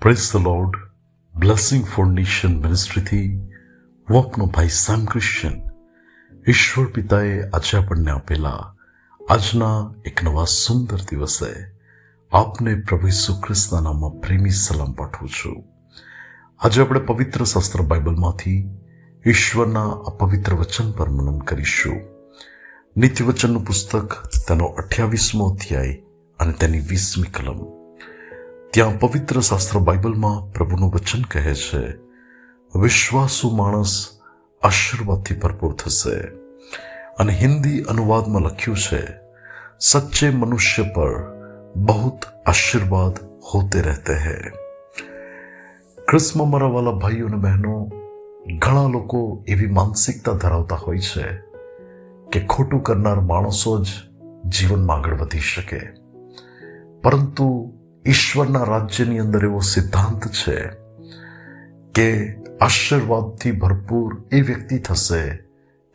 Praise the lord blessing foundation મિનિસ્ટ્રીથી આપનો ભાઈ Sam Christian ઈશ્વર પિતાએ આજે આપણને આપેલા આજના એક નવા સુંદર દિવસે આપને પ્રભુ ઈસુ ખ્રિસ્તના નામમાં પ્રેમી સલામ પાઠવું છું આજે આપણે પવિત્ર શાસ્ત્ર બાઇબલમાંથી ઈશ્વરના આ પવિત્ર વચન પર મનન કરીશું નિત્ય વચનનું પુસ્તક તેનો અઠ્યાવીસમો અધ્યાય અને તેની વીસમી કલમ ત્યાં પવિત્ર શાસ્ત્ર બાઇબલમાં પ્રભુનું વચન કહે છે, વિશ્વાસુ માણસ આશીર્વાદથી ભરપૂર થશે. અને હિન્દી અનુવાદમાં લખ્યું છે, સચ્ચે મનુષ્ય પર બહુત આશીર્વાદ હોતે રહેતે હૈ. ક્રિસ્મમાં મારા વાલા ભાઈઓ અને બહેનો, ઘણા લોકો એવી માનસિકતા ધરાવતા હોય છે કે ખોટું કરનાર માણસો જ જીવનમાં આગળ વધી શકે. પરંતુ ઈશ્વરના રાજ્યની અંદર એવો સિદ્ધાંત છે કે આશીર્વાદથી ભરપૂર એ વ્યક્તિ થશે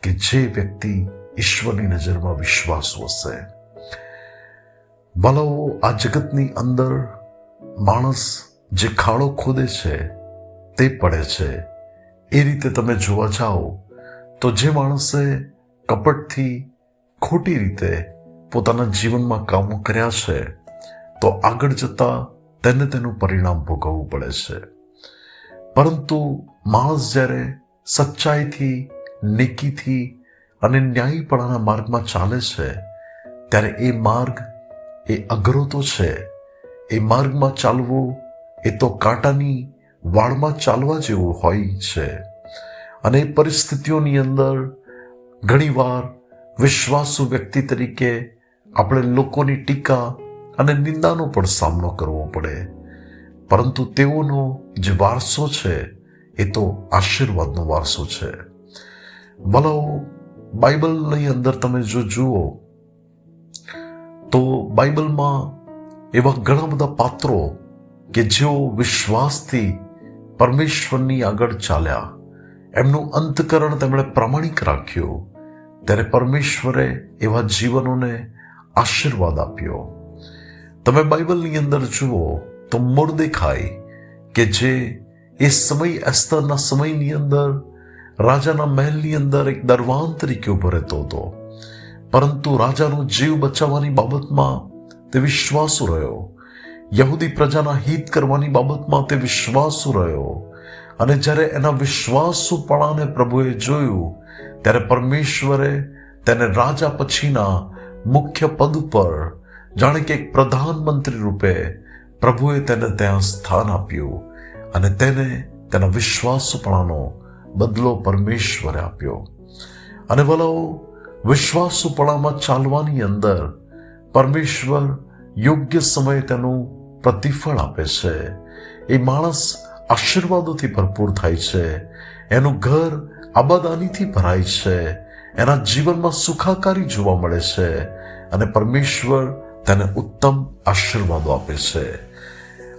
કે જે વ્યક્તિ ઈશ્વરની નજરમાં વિશ્વાસુ હશે વાલાઓ આ જગતની અંદર માણસ જે ખાડો ખોદે છે, તે પડે છે. એ રીતે તમે જોવા જાઓ તો જે માણસે કપટથી ખોટી રીતે પોતાના જીવનમાં કામો કર્યા છે તો આગળ જતા તેને તેનું પરિણામ ભોગવવું પડે છે. પરંતુ માણસ જ્યારે સચ્ચાઈથી, નેકીથી અને ન્યાયીપણાના માર્ગમાં ચાલે છે, ત્યારે એ માર્ગ એ અઘરો તો છે. એ માર્ગમાં ચાલવું એ તો કાંટાની વાળમાં ચાલવા જેવું હોય છે. અને એ પરિસ્થિતિઓની અંદર ઘણીવાર વિશ્વાસુ વ્યક્તિ તરીકે આપણે લોકોની ટીકા અને નિંદાનો પણ સામનો કરવો પડે. પરંતુ તેઓનો જે વારસો છે, એ તો આશીર્વાદનો વારસો છે. ભલાઓ બાઇબલની અંદર તમે જો જુઓ, તો બાઇબલમાં એવા ઘણા બધા પાત્રો કે જેઓ વિશ્વાસથી પરમેશ્વરની આગળ ચાલ્યા. એમનું અંતકરણ તેમણે પ્રામાણિક રાખ્યું. ત્યારે પરમેશ્વરે એવા જીવનોને આશીર્વાદ આપ્યો. તમે બાઇબલની અંદર જુઓ તો મોરદેખાઈ કે જે એ સમય એસ્તરના સમયની અંદર રાજાના મહેલની અંદર એક દરવાન તરીકે ઊભો રહેતો હતો. પરંતુ રાજાનો જીવ બચાવવાની બાબતમાં તે વિશ્વાસુ રહ્યો. યહૂદી પ્રજાના હિત કરવાની બાબતમાં તે વિશ્વાસુ રહ્યો. અને જ્યારે એના વિશ્વાસુપણાને પ્રભુએ જોયું, ત્યારે પરમેશ્વરે તેને રાજા પછીના મુખ્ય પદ ઉપર જાણે કે એક પ્રધાનમંત્રી રૂપે પ્રભુએ તેને ત્યાં સ્થાન આપ્યું અને તેને તેના વિશ્વાસુપણાનો બદલો પરમેશ્વરે આપ્યો. અને વલાઓ વિશ્વાસુપણામાં ચાલવાની અંદર પરમેશ્વર યોગ્ય સમયે તેનું પ્રતિફળ આપે છે. એ માણસ આશીર્વાદોથી ભરપૂર થાય છે. એનું ઘર આબાદાનીથી ભરાય છે. એના જીવનમાં સુખાકારી જોવા મળે છે. અને પરમેશ્વર તેને ઉત્તમ આશીર્વાદો આપે છે.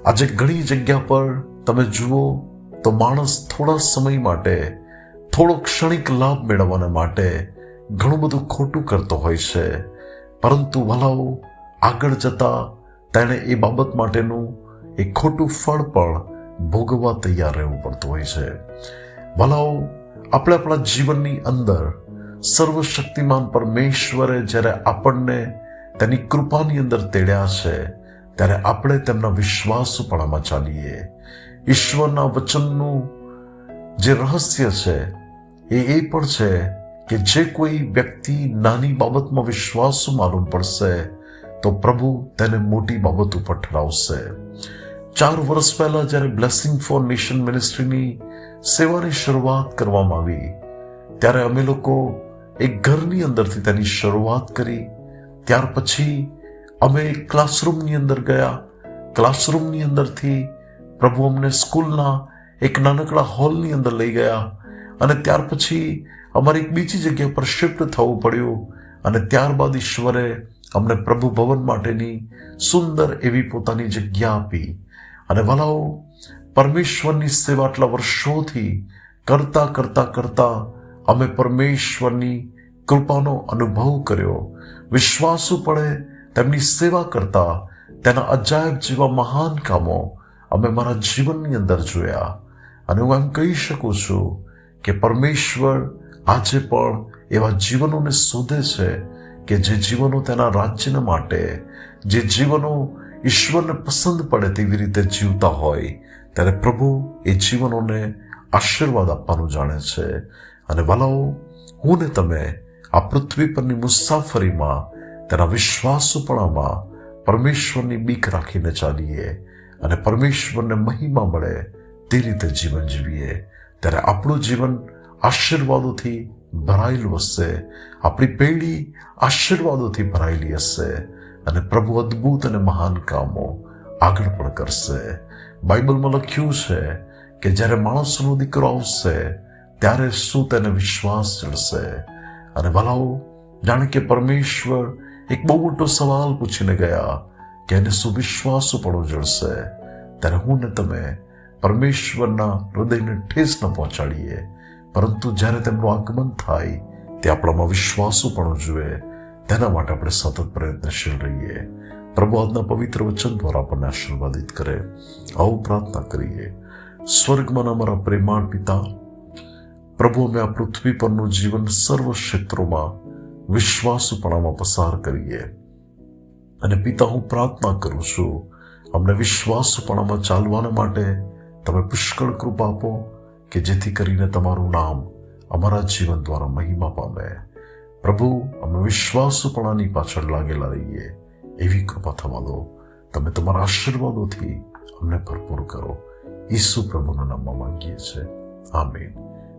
આજે ઘણી જગ્યા પર તમે જુઓ તો માણસ થોડા સમય માટે, થોડો ક્ષણિક લાભ મેળવવાના માટે ઘણું બધું ખોટું કરતો હોય છે. પરંતુ ભલાઓ, આગળ જતા તેણે એ બાબત માટેનું એ ખોટું ફળ પણ ભોગવવા તૈયાર રહેવું પડતું હોય છે. ભલાઓ, આપણે આપણા જીવનની અંદર સર્વશક્તિમાન પરમેશ્વરે જ્યારે આપણને તેની કૃપાની અંદર તેડ્યા છે, ત્યારે આપણે તેમના વિશ્વાસુપણામાં ચાલીએ. ઈશ્વરના વચનનું જે રહસ્ય છે, એ એ પણ છે કે જે કોઈ વ્યક્તિ નાની બાબતમાં વિશ્વાસુ માલુમ પડશે, તો પ્રભુ તેને મોટી બાબત ઉપર ઠરાવશે. ચાર વર્ષ પહેલા જ્યારે બ્લેસિંગ ફોર નેશન મિનિસ્ટ્રીની સેવાની શરૂઆત કરવામાં આવી, ત્યારે અમે લોકો એક ઘરની અંદરથી તેની શરૂઆત કરી ત્યાર પછી અમે ક્લાસરૂમની અંદર ગયા. ક્લાસરૂમની અંદરથી પ્રભુ અમને સ્કૂલના એક નાનકડા હોલની અંદર લઈ ગયા અને ત્યાર પછી અમારે એક બીજી જગ્યા પર શિફ્ટ થવું પડ્યું અને ત્યારબાદ ઈશ્વરે અમને પ્રભુ ભવન માટેની સુંદર એવી પોતાની જગ્યા આપી. અને વલાઓ, પરમેશ્વરની સેવા આટલા વર્ષોથી કરતા કરતા કરતા અમે પરમેશ્વરની કૃપાનો અનુભવ કર્યો. વિશ્વાસુ પડે તેમની સેવા કરતા તેના અજાયબ જેવા મહાન કામો અમે મારા જીવનની અંદર જોયા. અને હું એમ કહી શકું છું કે પરમેશ્વર આજે પણ એવા જીવનોને શોધે છે કે જે જીવનો તેના રાજ્યના માટે, જે જીવનો ઈશ્વરને પસંદ પડે તેવી રીતે જીવતા હોય, ત્યારે પ્રભુ એ જીવનોને આશીર્વાદ આપવાનું જાણે છે. અને વલાઓ, હું ને તમે આ પૃથ્વી પરની મુસાફરીમાં, તેના વિશ્વાસુપણામાં પરમેશ્વરની બીક રાખીને ચાલીએ અને પરમેશ્વરને મહિમા મળે તે રીતે જીવન જીવીએ. ત્યારે આપણું જીવન આશીર્વાદોથી ભરાયેલું હશે. આપણી પેઢી આશીર્વાદોથી ભરાયેલી હશે અને પ્રભુ અદ્ભુત અને મહાન કામો આગળ પણ કરશે. બાઇબલમાં લખ્યું છે કે જ્યારે માણસનો દીકરો આવશે, ત્યારે શું તેને વિશ્વાસ ચડશે અને ભલાઓ જાણે કે પરમેશ્વર એક બહુ મોટો સવાલ પૂછીને ગયા કે એને શું વિશ્વાસુપણું જળશે ત્યારે હું ને તમે પરમેશ્વરના હૃદયને ઠેસ ન પહોંચાડીએ પરંતુ જ્યારે તેમનું આગમન થાય તે આપણામાં વિશ્વાસુપણું જુએ તેના માટે આપણે સતત પ્રયત્નશીલ રહીએ પ્રભુ આજના પવિત્ર વચન દ્વારા આપણને આશીર્વાદિત કરે આવું પ્રાર્થના કરીએ સ્વર્ગમાં અમારા પ્રેમાળ પિતા પ્રભુ અમે આ પૃથ્વી પરનું જીવન સર્વ ક્ષેત્રોમાં વિશ્વાસુપણામાં પસાર કરીએ. અને પિતા, હું પ્રાર્થના કરું છું, અમને વિશ્વાસુપણામાં ચાલવાના માટે તમે પુષ્કળ કૃપા આપો કે જેથી કરીને તમારું નામ અમારા જીવન દ્વારા મહિમા પામે. પ્રભુ, અમે વિશ્વાસુપણાની પાછળ લાગેલા રહીએ. એવી કૃપા થવા દો. તમે તમારા આશીર્વાદોથી અમને ભરપૂર કરો. ઈસુ પ્રભુના નામમાં માંગીએ છીએ. આમીન.